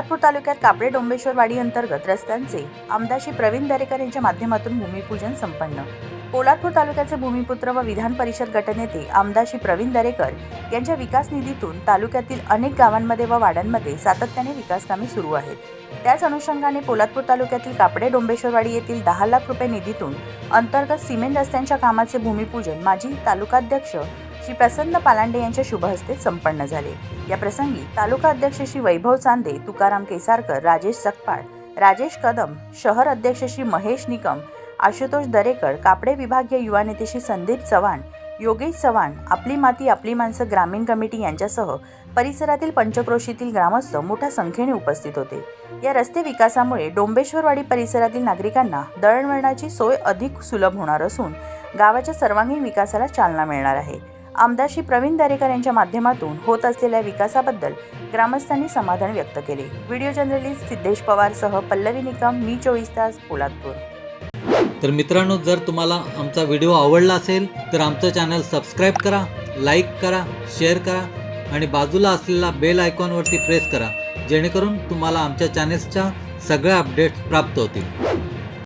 पोलादपूर तालुक्यात कापडे डोंबेश्वरवाडी अंतर्गत रस्त्यांचे आमदाशी प्रवीण दरेकर यांच्या माध्यमातून भूमिपूजन संपन्न. पोलादपूर तालुक्याचे भूमिपुत्र व विधान परिषद गटनेते आमदार प्रवीण दरेकर यांच्या विकास निधीतून तालुक्यातील अनेक गावांमध्ये व वाड्यांमध्ये सातत्याने विकास कामे सुरू आहेत. त्याच अनुषंगाने पोलादपूर तालुक्यातील कापडे डोंबेश्वरवाडी येथील दहा लाख रुपये निधीतून अंतर्गत सिमेंट रस्त्यांच्या कामाचे भूमिपूजन माजी तालुकाध्यक्ष श्री प्रसन्न पालांडे यांच्या शुभहस्ते संपन्न झाले. या प्रसंगी तालुका अध्यक्ष श्री वैभव चांदे तुकाराम केसारकर राजेश सकपाळ राजेश कदम शहर अध्यक्ष श्री महेश निकम आशुतोष दरेकर कापडे विभागीय युवा नेते श्री संदीप चव्हाण योगेश चव्हाण आपली माती आपली माणसं ग्रामीण कमिटी यांच्यासह परिसरातील पंचक्रोशीतील ग्रामस्थ मोठ्या संख्येने उपस्थित होते. या रस्ते विकासामुळे डोंबेश्वरवाडी परिसरातील नागरिकांना दळणवळणाची सोय अधिक सुलभ होणार असून गावाच्या सर्वांगीण विकासाला चालना मिळणार आहे. आमदार श्री प्रवीण दरेकर यांच्या माध्यमातून होत असलेल्या विकासाबद्दल ग्रामस्थांनी समाधान व्यक्त केले. व्हिडिओ जर्नलिस्ट सिद्धेश पवार सह पल्लवी निकम मी चोवीस तास पोलादपूर. तर मित्रांनो जर तुम्हाला आमचा व्हिडिओ आवडला असेल तर आमचं चॅनल सबस्क्राईब करा लाईक करा शेअर करा आणि बाजूला असलेला बेल आयकॉनवरती प्रेस करा जेणेकरून तुम्हाला आमच्या चॅनेल्सच्या सगळ्या अपडेट्स प्राप्त होतील.